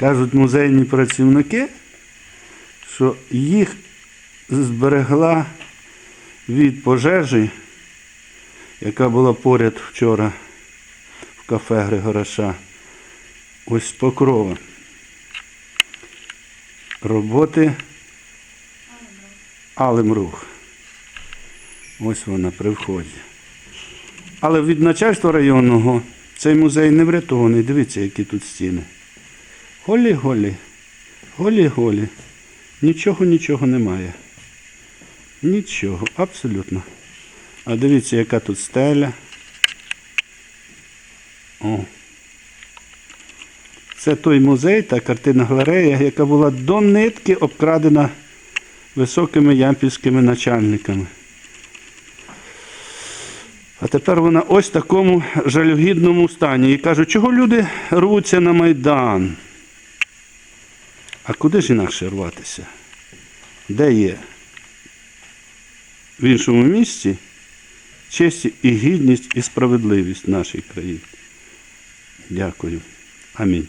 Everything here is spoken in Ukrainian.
Кажуть музейні працівники, що їх зберегла від пожежі, яка була поряд вчора в кафе Григораша. Ось покрова. Роботи Алемрух. Ось вона при вході. Але від начальства районного цей музей не врятований. Дивіться, які тут стіни. Голі-голі. Голі-голі. Нічого, нічого немає. Нічого, абсолютно. А дивіться, яка тут стеля. О. Це той музей та картина галерея, яка була до нитки обкрадена високими ямпільськими начальниками. А тепер вона ось в такому жалюгідному стані. І кажуть, чого люди рвуться на Майдан? А куди ж інакше рватися? Де є? В іншому місці честь і гідність і справедливість нашої країні. Дякую. Амінь.